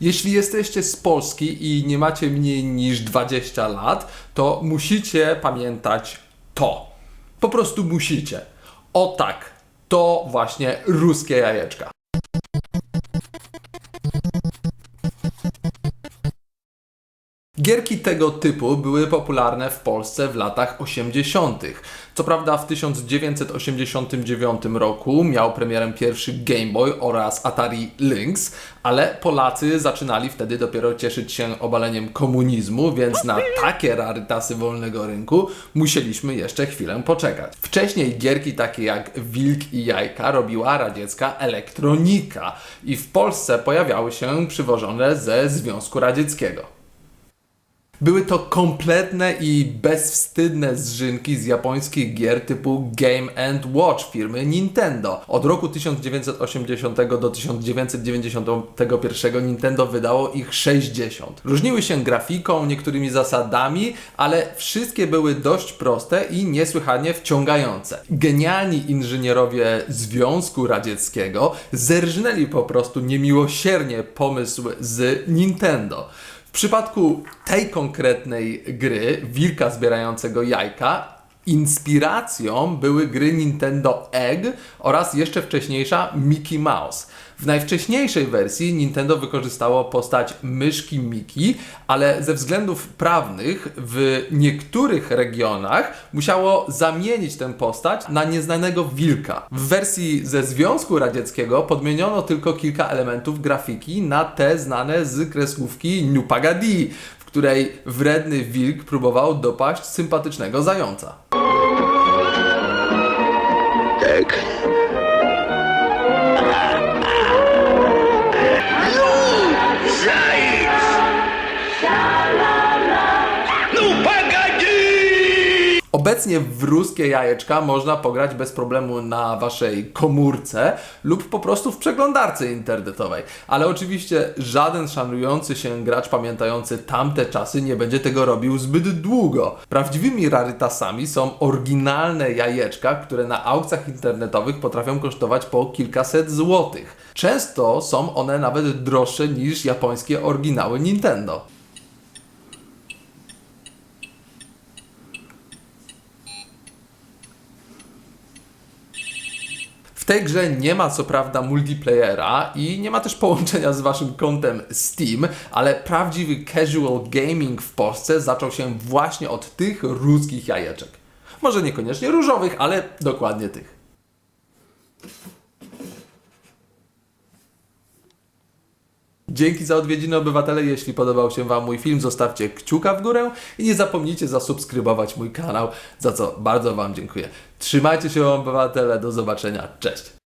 Jeśli jesteście z Polski i nie macie mniej niż 20 lat, to musicie pamiętać to. Po prostu musicie. O tak, to właśnie ruskie jajeczka. Gierki tego typu były popularne w Polsce w latach 80. Co prawda w 1989 roku miał premierę pierwszy Game Boy oraz Atari Lynx, ale Polacy zaczynali wtedy dopiero cieszyć się obaleniem komunizmu, więc na takie rarytasy wolnego rynku musieliśmy jeszcze chwilę poczekać. Wcześniej gierki takie jak Wilk i Jajka robiła radziecka elektronika i w Polsce pojawiały się przywożone ze Związku Radzieckiego. Były to kompletne i bezwstydne zżynki z japońskich gier typu Game and Watch firmy Nintendo. Od roku 1980 do 1991 Nintendo wydało ich 60. Różniły się grafiką, niektórymi zasadami, ale wszystkie były dość proste i niesłychanie wciągające. Genialni inżynierowie Związku Radzieckiego zerżnęli po prostu niemiłosiernie pomysł z Nintendo. W przypadku tej konkretnej gry, wilka zbierającego jajka, inspiracją były gry Nintendo Egg oraz jeszcze wcześniejsza Mickey Mouse. W najwcześniejszej wersji Nintendo wykorzystało postać myszki Mickey, ale ze względów prawnych w niektórych regionach musiało zamienić tę postać na nieznanego wilka. W wersji ze Związku Radzieckiego podmieniono tylko kilka elementów grafiki na te znane z kreskówki New w której wredny wilk próbował dopaść sympatycznego zająca. Tak. Obecnie w ruskie jajeczka można pograć bez problemu na waszej komórce lub po prostu w przeglądarce internetowej. Ale oczywiście żaden szanujący się gracz pamiętający tamte czasy nie będzie tego robił zbyt długo. Prawdziwymi rarytasami są oryginalne jajeczka, które na aukcjach internetowych potrafią kosztować po kilkaset złotych. Często są one nawet droższe niż japońskie oryginały Nintendo. Tej grze nie ma co prawda multiplayera i nie ma też połączenia z waszym kontem Steam, ale prawdziwy casual gaming w Polsce zaczął się właśnie od tych ruskich jajeczek. Może niekoniecznie różowych, ale dokładnie tych. Dzięki za odwiedziny obywatele. Jeśli podobał się Wam mój film, zostawcie kciuka w górę i nie zapomnijcie zasubskrybować mój kanał, za co bardzo Wam dziękuję. Trzymajcie się obywatele, do zobaczenia, cześć!